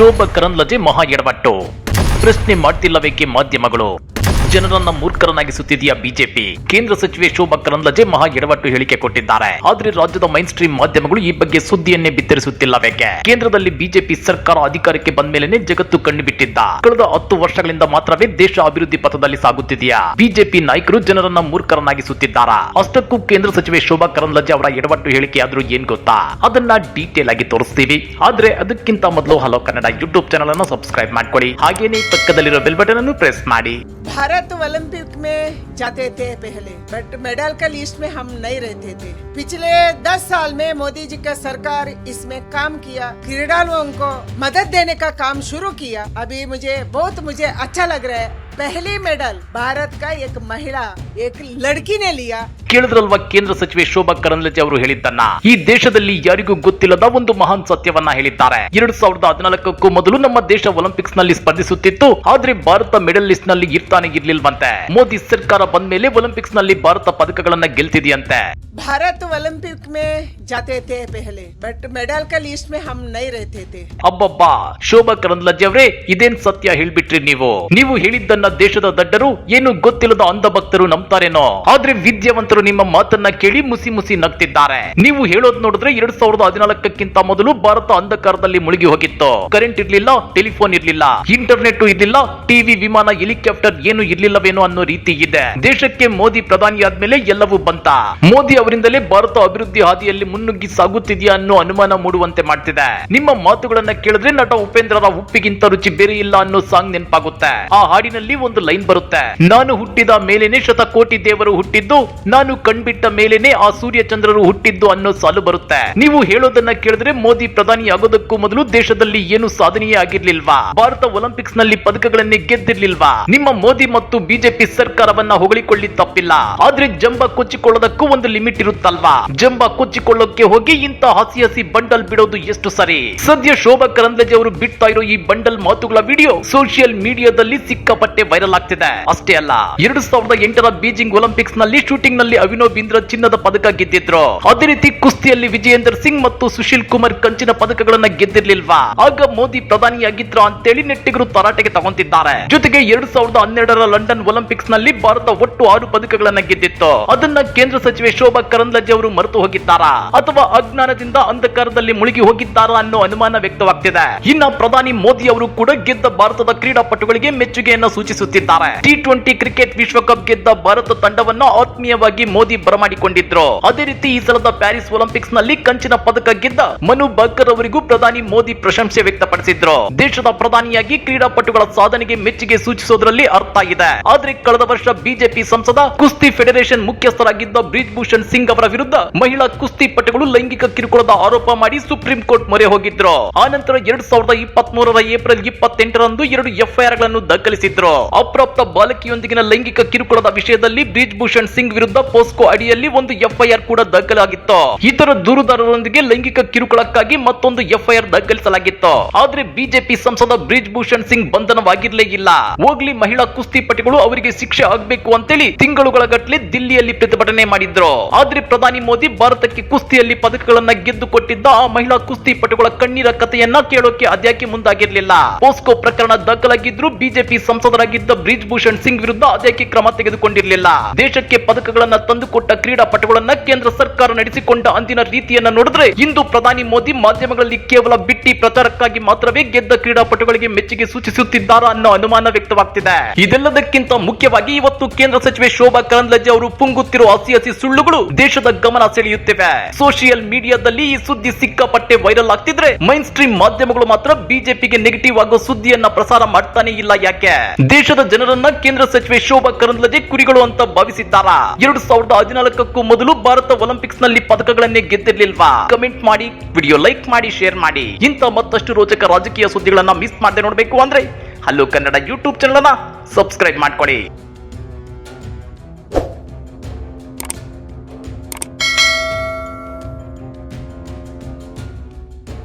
ಶೋಭಾ ಕರಂದ್ಲಜೆ ಮಹಾ ಎಡವಟ್ಟು. ಪ್ರಶ್ನೆ ಮಾಡ್ತಿಲ್ಲವೇಕೆ ಮಾಧ್ಯಮಗಳು? ಜನರನ್ನ ಮೂರ್ಖರನ್ನಾಗಿಸುತ್ತಿದೆಯಾ ಬಿಜೆಪಿ. ಕೇಂದ್ರ ಸಚಿವೆ ಶೋಭಾ ಕರಂದ್ಲಜೆ ಮಹಾ ಎಡವಟ್ಟು ಹೇಳಿಕೆ ಕೊಟ್ಟಿದ್ದಾರೆ. ಆದ್ರೆ ರಾಜ್ಯದ ಮೈನ್ ಸ್ಟ್ರೀಮ್ ಮಾಧ್ಯಮಗಳು ಈ ಬಗ್ಗೆ ಸುದ್ದಿಯನ್ನೇ ಬಿತ್ತರಿಸುತ್ತಿಲ್ಲವೇಕೆ ಕೇಂದ್ರದಲ್ಲಿ ಬಿಜೆಪಿ ಸರ್ಕಾರ ಅಧಿಕಾರಕ್ಕೆ ಬಂದ ಮೇಲೆನೆ ಜಗತ್ತು ಕಣ್ಣು ಬಿಟ್ಟಿದ್ದ ಕಳೆದ ಹತ್ತು ವರ್ಷಗಳಿಂದ ಮಾತ್ರವೇ ದೇಶ ಅಭಿವೃದ್ಧಿ ಪಥದಲ್ಲಿ ಸಾಗುತ್ತಿದೆಯಾ. ಬಿಜೆಪಿ ನಾಯಕರು ಜನರನ್ನ ಮೂರ್ಖರನ್ನಾಗಿಸುತ್ತಿದ್ದಾರಾ? ಅಷ್ಟಕ್ಕೂ ಕೇಂದ್ರ ಸಚಿವೆ ಶೋಭಾ ಕರಂದ್ಲಜೆ ಅವರ ಎಡವಟ್ಟು ಹೇಳಿಕೆ ಆದ್ರೂ ಏನ್ ಗೊತ್ತಾ? ಅದನ್ನ ಡೀಟೇಲ್ ಆಗಿ ತೋರಿಸ್ತೀವಿ. ಆದ್ರೆ ಅದಕ್ಕಿಂತ ಮೊದಲು ಹಲೋ ಕನ್ನಡ ಯೂಟ್ಯೂಬ್ ಚಾನಲ್ ಅನ್ನು ಸಬ್ಸ್ಕ್ರೈಬ್ ಮಾಡ್ಕೊಳ್ಳಿ. ಹಾಗೇನೆ ಪಕ್ಕದಲ್ಲಿರೋ ಬೆಲ್ ಬಟನ್ ಅನ್ನು ಪ್ರೆಸ್ ಮಾಡಿ. भारत ओलंपिक में जाते थे पहले बट मेडल का लिस्ट में हम नहीं रहते थे। पिछले दस साल में मोदी जी का सरकार इसमें काम किया, क्रीडालुओं को मदद देने का काम शुरू किया। अभी मुझे, बहुत मुझे अच्छा लग रहा है। ಪಹಲಿ ಮೆಡಲ್ ಭಾರತ್ ಕಾ ಏಕ್ ಮಹಿಳಾ ಏಕ್ ಲಡ್ಕಿನೇ ಲಿಯಾ ಕೇಳಿದ್ರಲ್ವಾ ಕೇಂದ್ರ ಸಚಿವೆ ಶೋಭಾ ಕರಂದ್ಲಜೆ ಅವರು ಹೇಳಿದ್ದನ್ನ? ಈ ದೇಶದಲ್ಲಿ ಯಾರಿಗೂ ಗೊತ್ತಿಲ್ಲದ ಒಂದು ಮಹಾನ್ ಸತ್ಯವನ್ನ ಹೇಳಿದ್ದಾರೆ. ಎರಡ್ ಸಾವಿರದ ಹದಿನಾಲ್ಕಕ್ಕೂ ಮೊದಲು ನಮ್ಮ ದೇಶ ಒಲಿಂಪಿಕ್ಸ್ನಲ್ಲಿ ಸ್ಪರ್ಧಿಸುತ್ತಿತ್ತು. ಆದ್ರೆ ಭಾರತ ಮೆಡಲ್ ಲಿಸ್ಟ್ನಲ್ಲಿ ಇರ್ತಾನೆ ಇರ್ಲಿಲ್ವಂತೆ. ಮೋದಿ ಸರ್ಕಾರ ಬಂದ ಮೇಲೆ ಒಲಿಂಪಿಕ್ಸ್ನಲ್ಲಿ ಭಾರತ ಪದಕಗಳನ್ನ ಗೆಲ್ತಿದೆಯಂತೆ. ಭಾರತ ಒಲಿಂಪಿಕ್ ಮೇ ಜಾತೆ ಪೆಹಲೆ ಬಟ್ ಮೆಡಲ್ ಕ ಲಿಸ್ಟ್ ಮೇ ಹಮ್ ನೈ ರಹತೆ ಅಬ್ಬಬ್ಬಾ ಶೋಭಾ ಕರಂದ್ಲಜೆ ಅವರೇ ಇದೇನ್ ಸತ್ಯ ಹೇಳ್ಬಿಟ್ರಿ ನೀವು? ನೀವು ಹೇಳಿದ್ದನ್ನ ದೇಶದ ದಡ್ಡರು ಏನು ಗೊತ್ತಿಲ್ಲದ ಅಂಧ ಭಕ್ತರು ನಂಬ್ತಾರೇನೋ? ಆದ್ರೆ ವಿದ್ಯಾವಂತರು ನಿಮ್ಮ ಮಾತನ್ನ ಕೇಳಿ ಮುಸಿ ಮುಸಿ ನಗ್ತಿದ್ದಾರೆ. ನೀವು ಹೇಳೋದ್ ನೋಡಿದ್ರೆ ಎರಡ್ ಸಾವಿರದ ಹದಿನಾಲ್ಕಕ್ಕಿಂತ ಮೊದಲು ಭಾರತ ಅಂಧಕಾರದಲ್ಲಿ ಮುಳುಗಿ ಹೋಗಿತ್ತು. ಕರೆಂಟ್ ಇರ್ಲಿಲ್ಲ, ಟೆಲಿಫೋನ್ ಇರ್ಲಿಲ್ಲ ಇಂಟರ್ನೆಟ್ ಇರ್ಲಿಲ್ಲ, ಟಿವಿ, ವಿಮಾನ, ಹೆಲಿಕಾಪ್ಟರ್ ಏನು ಇರ್ಲಿಲ್ಲವೇನೋ ಅನ್ನೋ ರೀತಿ ಇದೆ. ದೇಶಕ್ಕೆ ಮೋದಿ ಪ್ರಧಾನಿ ಆದ್ಮೇಲೆ ಎಲ್ಲವೂ ಬಂತ. ಮೋದಿ ಅವರಿಂದಲೇ ಭಾರತ ಅಭಿವೃದ್ಧಿ ಹಾದಿಯಲ್ಲಿ ಮುನ್ನುಗ್ಗಿ ಸಾಗುತ್ತಿದೆಯಾ ಅನ್ನೋ ಅನುಮಾನ ಮೂಡುವಂತೆ ಮಾಡ್ತಿದೆ. ನಿಮ್ಮ ಮಾತುಗಳನ್ನ ಕೇಳಿದ್ರೆ ನಟ ಉಪೇಂದ್ರರ ಉಪ್ಪಿಗಿಂತ ರುಚಿ ಬೇರೆ ಇಲ್ಲ ಅನ್ನೋ ಸಾಂಗ್ ನೆನಪಾಗುತ್ತೆ. ಆ ಹಾಡಿನಲ್ಲಿ ಒಂದು ಲೈನ್ ಬರುತ್ತೆ. ನಾನು ಹುಟ್ಟಿದ ಮೇಲೇನೆ ಶತಕೋಟಿ ದೇವರು ಹುಟ್ಟಿದ್ದು, ನಾನು ಕಣ್ಬಿಟ್ಟ ಮೇಲೇನೆ ಆ ಸೂರ್ಯ ಚಂದ್ರರು ಹುಟ್ಟಿದ್ದು ಅನ್ನೋ ಸಾಲು ಬರುತ್ತೆ. ನೀವು ಹೇಳೋದನ್ನ ಕೇಳಿದ್ರೆ ಮೋದಿ ಪ್ರಧಾನಿ ಆಗೋದಕ್ಕೂ ಮೊದಲು ದೇಶದಲ್ಲಿ ಏನು ಸಾಧನೆಯೇ ಆಗಿರ್ಲಿಲ್ವಾ? ಭಾರತ ಒಲಿಂಪಿಕ್ಸ್ನಲ್ಲಿ ಪದಕಗಳನ್ನೇ ಗೆದ್ದಿರ್ಲಿಲ್ವಾ? ನಿಮ್ಮ ಮೋದಿ ಮತ್ತು ಬಿಜೆಪಿ ಸರ್ಕಾರವನ್ನ ಹೊಗಳಿಕೊಳ್ಳಿ ತಪ್ಪಿಲ್ಲ. ಆದ್ರೆ ಜಂಬ ಕೊಚ್ಚಿಕೊಳ್ಳೋದಕ್ಕೂ ಒಂದು ಲಿಮಿಟ್ ಇರುತ್ತಲ್ವಾ? ಜಂಬ ಕೊಚ್ಚಿಕೊಳ್ಳೋಕೆ ಹೋಗಿ ಇಂತ ಹಸಿ ಹಸಿ ಬಂಡಲ್ ಬಿಡೋದು ಎಷ್ಟು ಸರಿ? ಸದ್ಯ ಶೋಭಾ ಕರಂದ್ಲಾಜೆ ಅವರು ಬಿಡ್ತಾ ಇರೋ ಈ ಬಂಡಲ್ ಮಾತುಗಳ ವಿಡಿಯೋ ಸೋಷಿಯಲ್ ಮೀಡಿಯಾದಲ್ಲಿ ಸಿಕ್ಕಾಪಟ್ಟೆ ವೈರಲ್ ಆಗ್ತಿದೆ. ಅಷ್ಟೇ ಅಲ್ಲ, ಎರಡು ಸಾವಿರದ ಎಂಟರ ಬೀಜಿಂಗ್ ಒಲಿಂಪಿಕ್ಸ್ನಲ್ಲಿ ಶೂಟಿಂಗ್ನಲ್ಲಿ ಅವಿನೋ ಬಿಂದ್ರ ಚಿನ್ನದ ಪದಕ ಗೆದ್ದಿದ್ರು. ಅದೇ ರೀತಿ ಕುಸ್ತಿಯಲ್ಲಿ ವಿಜಯೇಂದ್ರ ಸಿಂಗ್ ಮತ್ತು ಸುಶೀಲ್ ಕುಮಾರ್ ಕಂಚಿನ ಪದಕಗಳನ್ನ ಗೆದ್ದಿರ್ಲಿಲ್ವಾ? ಆಗ ಮೋದಿ ಪ್ರಧಾನಿಯಾಗಿದ್ರ ಅಂತೇಳಿ ನೆಟ್ಟಿಗರು ತರಾಟೆಗೆ ತಗೊಂತಿದ್ದಾರೆ. ಜೊತೆಗೆ ಎರಡ್ ಸಾವಿರದ ಹನ್ನೆರಡರ ಲಂಡನ್ ಒಲಿಂಪಿಕ್ಸ್ನಲ್ಲಿ ಭಾರತ ಒಟ್ಟು ಆರು ಪದಕಗಳನ್ನ ಗೆದ್ದಿತ್ತು. ಅದನ್ನ ಕೇಂದ್ರ ಸಚಿವೆ ಶೋಭಾ ಕರಂದ್ಲಾಜೆ ಅವರು ಮರೆತು ಹೋಗಿದ್ದಾರಾ? ಅಥವಾ ಅಜ್ಞಾನದಿಂದ ಅಂಧಕಾರದಲ್ಲಿ ಮುಳುಗಿ ಹೋಗಿದ್ದಾರಾ ಅನ್ನೋ ಅನುಮಾನ ವ್ಯಕ್ತವಾಗ್ತಿದೆ. ಇನ್ನ ಪ್ರಧಾನಿ ಮೋದಿ ಅವರು ಕೂಡ ಗೆದ್ದ ಭಾರತದ ಕ್ರೀಡಾಪಟುಗಳಿಗೆ ಮೆಚ್ಚುಗೆಯನ್ನ ಸೂಚಿಸುತ್ತಿದ್ದಾರೆ. ಟಿ ಟ್ವೆಂಟಿ ಕ್ರಿಕೆಟ್ ವಿಶ್ವಕಪ್ ಗೆದ್ದ ಭಾರತ ತಂಡವನ್ನು ಆತ್ಮೀಯವಾಗಿ ಮೋದಿ ಬರಮಾಡಿಕೊಂಡಿದ್ರು. ಅದೇ ರೀತಿ ಈ ಸಲದ ಪ್ಯಾರಿಸ್ ಒಲಿಂಪಿಕ್ಸ್ನಲ್ಲಿ ಕಂಚಿನ ಪದಕ ಗೆದ್ದ ಮನು ಬಕ್ಕರ್ ಅವರಿಗೂ ಪ್ರಧಾನಿ ಮೋದಿ ಪ್ರಶಂಸೆ ವ್ಯಕ್ತಪಡಿಸಿದ್ರು. ದೇಶದ ಪ್ರಧಾನಿಯಾಗಿ ಕ್ರೀಡಾಪಟುಗಳ ಸಾಧನೆಗೆ ಮೆಚ್ಚುಗೆ ಸೂಚಿಸೋದ್ರಲ್ಲಿ ಅರ್ಥ ಇದೆ. ಆದ್ರೆ ಕಳೆದ ವರ್ಷ ಬಿಜೆಪಿ ಸಂಸದ ಕುಸ್ತಿ ಫೆಡರೇಷನ್ ಮುಖ್ಯಸ್ಥರಾಗಿದ್ದ ಬ್ರಿಜ್ ಭೂಷಣ್ ಸಿಂಗ್ ಅವರ ವಿರುದ್ಧ ಮಹಿಳಾ ಕುಸ್ತಿ ಪಟುಗಳು ಲೈಂಗಿಕ ಕಿರುಕುಳದ ಆರೋಪ ಮಾಡಿ ಸುಪ್ರೀಂ ಕೋರ್ಟ್ ಮೊರೆ ಹೋಗಿದ್ರು. ಆನಂತರ ಎರಡ್ ಸಾವಿರದ ಇಪ್ಪತ್ತ್ ಮೂರರ ಏಪ್ರಿಲ್ ಇಪ್ಪತ್ತೆಂಟರಂದು ಎರಡು ಎಫ್ಐಆರ್ಗಳನ್ನು ದಾಖಲಿಸಿದ್ರು. ಅಪ್ರಾಪ್ತ ಬಾಲಕಿಯೊಂದಿಗಿನ ಲೈಂಗಿಕ ಕಿರುಕುಳದ ವಿಷಯದಲ್ಲಿ ಬ್ರಿಜ್ ಭೂಷಣ್ ಸಿಂಗ್ ವಿರುದ್ಧ ಪೋಸ್ಕೋ ಅಡಿಯಲ್ಲಿ ಒಂದು ಎಫ್ಐಆರ್ ಕೂಡ ದಾಖಲಾಗಿತ್ತು. ಇತರ ದೂರುದಾರರೊಂದಿಗೆ ಲೈಂಗಿಕ ಕಿರುಕುಳಕ್ಕಾಗಿ ಮತ್ತೊಂದು ಎಫ್ಐಆರ್ ದಾಖಲಿಸಲಾಗಿತ್ತು. ಆದ್ರೆ ಬಿಜೆಪಿ ಸಂಸದ ಬ್ರಿಜ್ ಭೂಷಣ್ ಸಿಂಗ್ ಬಂಧನವಾಗಿರ್ಲೇ ಇಲ್ಲ. ಹೋಗ್ಲಿ ಮಹಿಳಾ ಕುಸ್ತಿಪಟುಗಳು ಅವರಿಗೆ ಶಿಕ್ಷೆ ಆಗ್ಬೇಕು ಅಂತೇಳಿ ತಿಂಗಳುಗಳ ಗಟ್ಟಲೆ ದಿಲ್ಲಿಯಲ್ಲಿ ಪ್ರತಿಭಟನೆ ಮಾಡಿದ್ರು. ಆದ್ರೆ ಪ್ರಧಾನಿ ಮೋದಿ ಭಾರತಕ್ಕೆ ಕುಸ್ತಿಯಲ್ಲಿ ಪದಕಗಳನ್ನ ಗೆದ್ದು ಕೊಟ್ಟಿದ್ದ ಆ ಮಹಿಳಾ ಕುಸ್ತಿಪಟುಗಳ ಕಣ್ಣೀರ ಕಥೆಯನ್ನ ಕೇಳೋಕೆ ಅದ್ಯಾಕೆ ಮುಂದಾಗಿರ್ಲಿಲ್ಲ. ಪೋಸ್ಕೋ ಪ್ರಕರಣ ದಾಖಲಾಗಿದ್ರು ಬಿಜೆಪಿ ಸಂಸದರಾಗಿದ್ದ ಬ್ರಿಜ್ ಭೂಷಣ್ ಸಿಂಗ್ ವಿರುದ್ಧ ಅದೇಕೆ ಕ್ರಮ ತೆಗೆದುಕೊಂಡಿರಲಿಲ್ಲ? ದೇಶಕ್ಕೆ ಪದಕಗಳನ್ನ ತಂದುಕೊಟ್ಟ ಕ್ರೀಡಾಪಟುಗಳನ್ನ ಕೇಂದ್ರ ಸರ್ಕಾರ ನಡೆಸಿಕೊಂಡ ಅಂದಿನ ರೀತಿಯನ್ನ ನೋಡಿದ್ರೆ ಇಂದು ಪ್ರಧಾನಿ ಮೋದಿ ಮಾಧ್ಯಮಗಳಲ್ಲಿ ಕೇವಲ ಬಿಟ್ಟಿ ಪ್ರಚಾರಕ್ಕಾಗಿ ಮಾತ್ರವೇ ಗೆದ್ದ ಕ್ರೀಡಾಪಟುಗಳಿಗೆ ಮೆಚ್ಚುಗೆ ಸೂಚಿಸುತ್ತಿದ್ದಾರ ಅನ್ನೋ ಅನುಮಾನ ವ್ಯಕ್ತವಾಗ್ತಿದೆ. ಇದೆಲ್ಲದಕ್ಕಿಂತ ಮುಖ್ಯವಾಗಿ ಇವತ್ತು ಕೇಂದ್ರ ಸಚಿವೆ ಶೋಭಾ ಕರಂದ್ಲಾಜೆ ಅವರು ಪುಂಗುತ್ತಿರುವ ಹಸಿ ಹಸಿ ಸುಳ್ಳುಗಳು ದೇಶದ ಗಮನ ಸೆಳೆಯುತ್ತಿವೆ. ಸೋಷಿಯಲ್ ಮೀಡಿಯಾದಲ್ಲಿ ಈ ಸುದ್ದಿ ಸಿಕ್ಕಾಪಟ್ಟೆ ವೈರಲ್ ಆಗ್ತಿದ್ರೆ ಮೈನ್ ಸ್ಟ್ರೀಮ್ ಮಾಧ್ಯಮಗಳು ಮಾತ್ರ ಬಿಜೆಪಿಗೆ ನೆಗೆಟಿವ್ ಆಗೋ ಸುದ್ದಿಯನ್ನ ಪ್ರಸಾರ ಮಾಡ್ತಾನೆ ಇಲ್ಲ ಯಾಕೆ? ದೇಶದ ಜನರನ್ನ ಕೇಂದ್ರ ಸಚಿವೆ ಶೋಭಾ ಕರಂದ್ಲಾಜೆ ಕುರಿಗಳು ಅಂತ ಭಾವಿಸಿದ್ದಾರ. ಎರಡು ಸಾವಿರದ ಹದಿನಾಲ್ಕಕ್ಕೂ ಮೊದಲು ಭಾರತ ಒಲಿಂಪಿಕ್ಸ್ನಲ್ಲಿ ಪದಕಗಳನ್ನೇ ಗೆದ್ದಿರ್ಲಿಲ್ವಾ? ಕಮೆಂಟ್ ಮಾಡಿ, ವಿಡಿಯೋ ಲೈಕ್ ಮಾಡಿ, ಶೇರ್ ಮಾಡಿ. ಇಂಥ ಮತ್ತಷ್ಟು ರೋಚಕ ರಾಜಕೀಯ ಸುದ್ದಿಗಳನ್ನ ಮಿಸ್ ಮಾಡದೆ ನೋಡಬೇಕು ಅಂದ್ರೆ ಹಲೋ ಕನ್ನಡ ಯೂಟ್ಯೂಬ್ ಚಾನಲ್ ಅನ್ನ ಸಬ್ಸ್ಕ್ರೈಬ್ ಮಾಡ್ಕೊಳ್ಳಿ